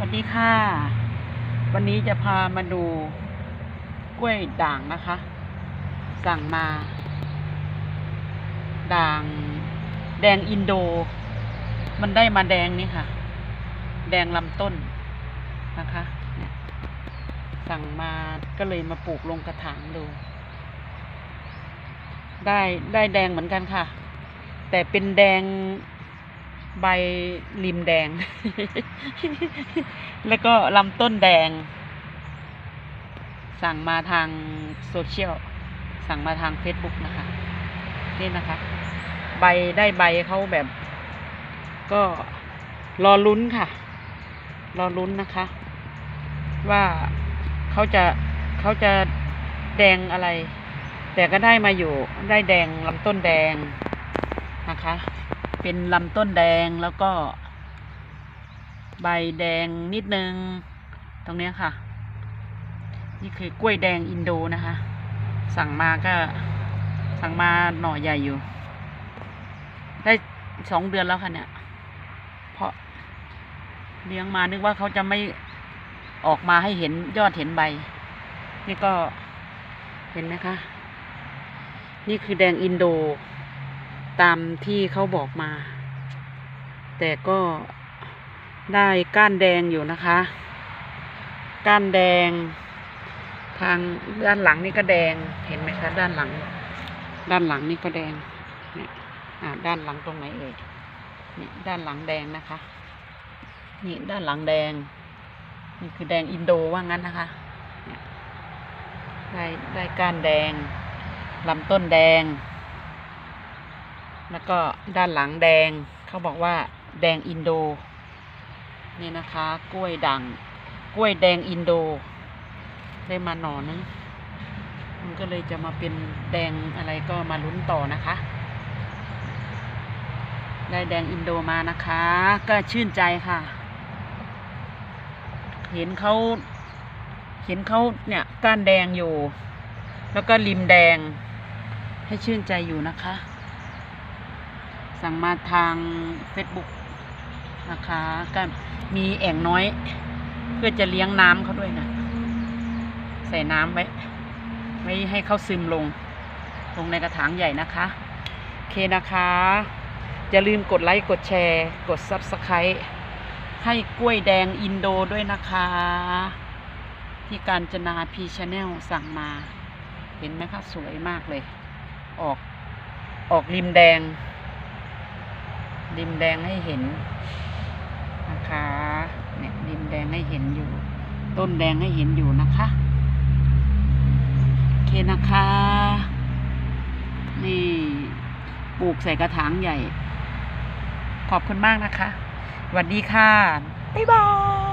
สวัสดีค่ะ วันนี้จะพามาดูกล้วยด่างนะคะ สั่งมา ด่าง แดงอินโด มันได้มาแดงนี่ค่ะ แดงลำต้นนะคะสั่งมาก็เลยมาปลูกลงกระถางดู ได้ได้แดงเหมือนกันค่ะ แต่เป็นแดง ใบริมแดง แล้วก็ลำต้นแดง สั่งมาทางโซเชียล สั่งมาทาง Facebook นะคะ นี่นะคะ ใบได้ใบเขาแบบ ก็รอลุ้นค่ะ รอลุ้นนะคะ ว่าเขาจะเขาจะแดงอะไร แต่ก็ได้มาอยู่ได้แดงลำต้นแดงนะคะ เป็นลำต้นแดงแล้วก็ ใบแดงนิดนึง ตรงนี้ค่ะ นี่คือกล้วยแดงอินโดนะคะ สั่งมาก็สั่งมาหน่อใหญ่อยู่ ได้สองเดือนแล้วค่ะเนี่ย เพราะเลี้ยงมานึกว่าเขาจะไม่ออกมาให้เห็นยอดเห็นใบ นี่ก็เห็นไหมคะ นี่คือแดงอินโด ตามที่เขาบอกมา แต่ก็ได้ก้านแดงอยู่นะคะ ก้านแดง ทางด้านหลังนี่ก็แดงเห็นไหมคะด้านหลัง ด้านหลังนี่ก็แดงเนี่ยอ่าด้านหลังตรงไหนเอ่ยนี่ด้านหลังแดงนะคะ นี่ด้านหลังแดง นี่คือแดงอินโดว่างั้นนะคะได้ได้ก้านแดงลำต้นแดง แล้วก็ด้านหลังแดงเขาบอกว่า แดงอินโด นี่นะคะ กล้วยด่างกล้วยแดงอินโด ได้มาหนอนึงมันก็เลยจะมาเป็นแดงอะไรก็มาลุ้นต่อนะคะ ได้แดงอินโดมานะคะ ก็ชื่นใจค่ะ เห็นเขาเห็นเขาเนี่ยก้านแดงอยู่ แล้วก็ริมแดงให้ชื่นใจอยู่นะคะ สั่งมาทาง Facebook นะคะก็มีแอ่งน้อย เพื่อจะเลี้ยงน้ำเขาด้วยนะ ใส่น้ำไว้ ไว้ให้เขาซึมลง ลงในกระถางใหญ่นะคะ โอเคนะคะ อย่าลืมกดไลค์ กดแชร์ กด Subscribe ให้กล้วยแดงอินโดด้วยนะคะ ที่การจนาพีชาแนลสั่งมา เห็นไหมคะ สวยมากเลย ออกออกริมแดง ดินแดงให้เห็นนะคะเนี่ยดินแดงให้เห็นอยู่ ต้นแดงให้เห็นอยู่นะคะโอเคนะคะ นี่ปลูกใส่กระถางใหญ่ ขอบคุณมากนะคะสวัสดีค่ะ บ๊ายบาย